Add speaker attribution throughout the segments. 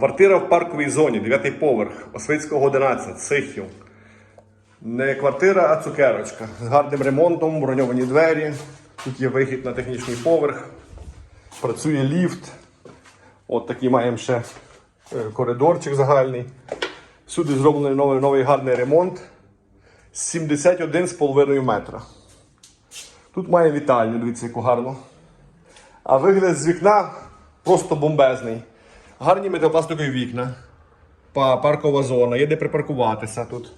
Speaker 1: Квартира в парковій зоні, 9 поверх, Освицького 11, Сихів. Не квартира, а цукерочка. З гарним ремонтом, броньовані двері. Тут є вихід на технічний поверх. Працює ліфт. От такий маємо ще е, коридорчик загальний. Сюди зроблений новий, новий гарний ремонт. 71,5 метра. Тут має вітальню, дивіться, яку гарну. А вигляд з вікна просто бомбезний. Гарні металопластикові вікна. Паркова зона, є де припаркуватися тут.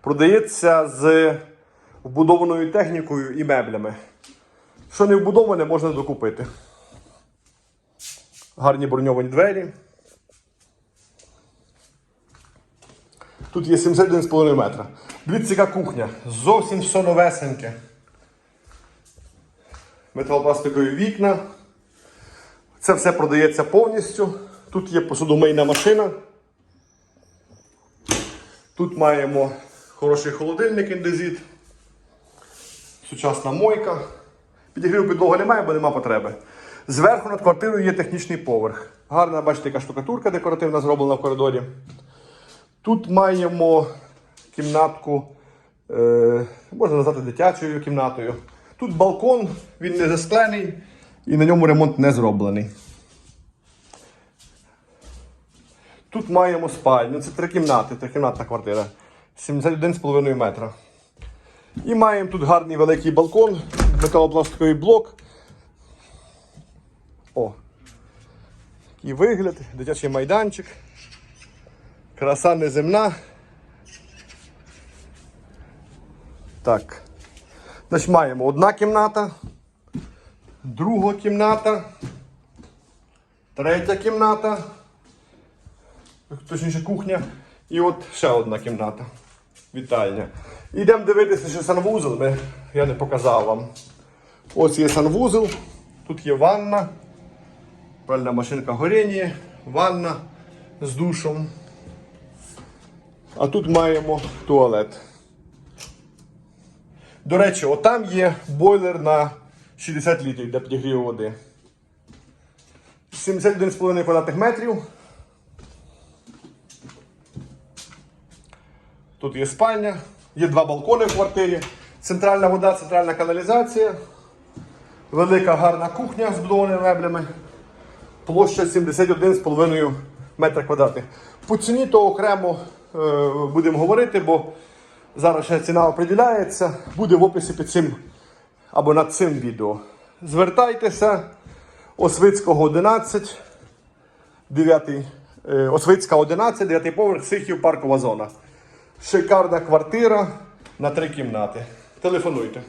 Speaker 1: Продається з вбудованою технікою і меблями. Що не вбудоване, можна докупити. Гарні броньовані двері. Тут є 71,5 метра. Дивіться, яка кухня. Зовсім все новесеньке. Металопластикові вікна. Це все продається повністю. Тут є посудомийна машина. Тут маємо хороший холодильник індезіт. Сучасна мойка. Підігріву підлоги немає, бо нема потреби. Зверху над квартирою є технічний поверх. Гарна, бачите, яка штукатурка декоративна зроблена в коридорі. Тут маємо кімнатку, е, можна назвати дитячою кімнатою. Тут балкон, він не засклений і на ньому ремонт не зроблений. Тут маємо спальню, це три кімнати, трикімнатна квартира. 71,5 метра. І маємо тут гарний великий балкон, металопластиковий блок. О! Такий вигляд, дитячий майданчик. Краса неземна. Так. Значить, маємо одна кімната, друга кімната, третя кімната, точніше кухня, і от ще одна кімната. Вітальня. Йдемо дивитися, що санвузол. Ми, я не показав вам. Ось є санвузол, тут є ванна, пральна машинка горіння, ванна з душом. А тут маємо туалет. До речі, отам є бойлер на 60 літрів для підігріву води. 71,5 квадратних метрів. Тут є спальня, є два балкони в квартирі, центральна вода, центральна каналізація, велика гарна кухня з будованими меблями. Площа 71,5 метра квадратних. По ціні то окремо е, будемо говорити, бо зараз ще ціна определяється. Буде в описі під цим або над цим відео. Звертайтеся, Освицького 11, 9, е, Освицька 11, 9 поверх, Сихів, паркова зона. Шикарна квартира на три кімнати. Телефонуйте.